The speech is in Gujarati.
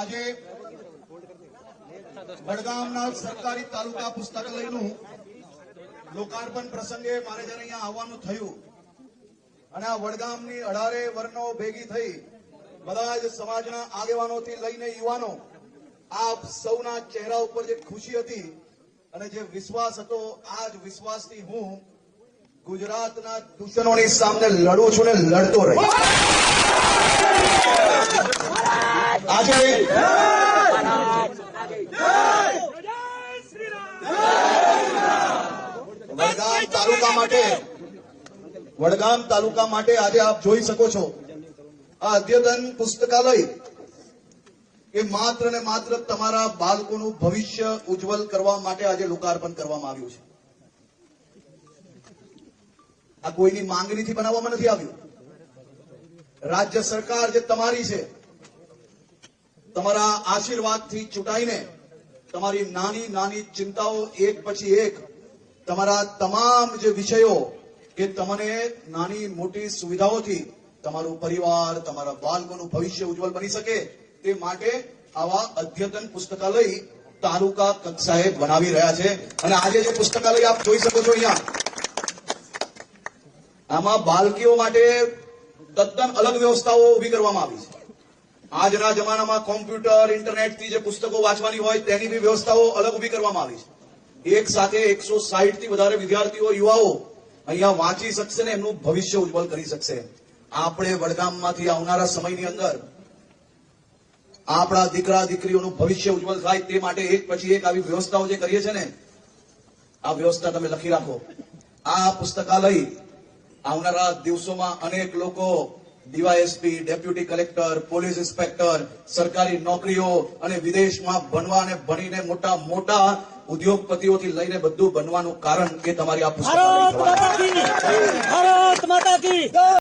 આજે વડગામના સરકારી તાલુકા પુસ્તકાલયનું લોકાર્પણ પ્રસંગે મારે જયારે અહીંયા આવવાનું થયું અને આ વડગામની અઢારે વર્ણો ભેગી થઈ બધા જ સમાજના આગેવાનોથી લઈને યુવાનો આપ સૌના ચહેરા ઉપર જે ખુશી હતી અને જે વિશ્વાસ હતો આ જ વિશ્વાસથી હું ગુજરાતના દૂષણોની સામે લડું છું ને લડતો રહીશ આજે વડગામ તાલુકા માટે, વડગામ તાલુકા માટે આજે આપ જોઈ શકો છો, આ અદ્યતન પુસ્તકાલય એ માત્ર ને માત્ર તમારા બાળકોનું ભવિષ્ય ઉજ્જવલ કરવા માટે આજે લોકાર્પણ કરવામાં આવ્યું છે. આ કોઈની માંગણીથી બનાવવામાં નથી આવ્યું. રાજ્ય સરકાર જે તમારી છે, તમારા આશીર્વાદથી ચૂંટાઈને તમારી નાની નાની ચિંતાઓ એક પછી એક તમારા તમામ જે વિષયો કે તમને નાની મોટી સુવિધાઓથી તમારું પરિવાર, તમારા બાળકોનું ભવિષ્ય ઉજ્જવલ બની શકે તે માટે આવા અદ્યતન પુસ્તકાલય તાલુકા કક્ષાએ બનાવી રહ્યા છે. અને આજે જે પુસ્તકાલય આપ જોઈ શકો છો અહીંયા, આમાં બાળકીઓ માટે તદ્દન અલગ વ્યવસ્થાઓ ઊભી કરવામાં આવી છે. આજના જમાનામાં કોમ્પ્યુટર, ઇન્ટરનેટથી જે પુસ્તકો વાંચવાની હોય તેની બી વ્યવસ્થાઓ અલગ ઊભી કરવામાં આવી છે. એક સાથે એકસો સાહીઠથી વધારે વિદ્યાર્થીઓ, યુવાઓ અહીંયા વાંચી શકશે ને એમનું ભવિષ્ય ઉજ્જવલ કરી શકશે. આપણે વડગામમાંથી આવનારા સમયની અંદર આપણા દીકરા, દીકરીઓનું ભવિષ્ય ઉજ્જવલ થાય તે માટે એક પછી એક આવી વ્યવસ્થાઓ જે કરીએ છે ને, આ વ્યવસ્થા તમે લખી રાખો. આ પુસ્તકાલય આવનારા દિવસોમાં અનેક લોકો DYSP deputy collector police inspector સરકારી નોકરીઓ અને વિદેશમાં ભણવા અને ભણીને મોટા મોટા ઉદ્યોગપતિઓથી લઈને બધું બનવાનું કારણ એ તમારી આ પુસ્તકાલય ભારત થવાનું. માતા કી ભારત માતા કી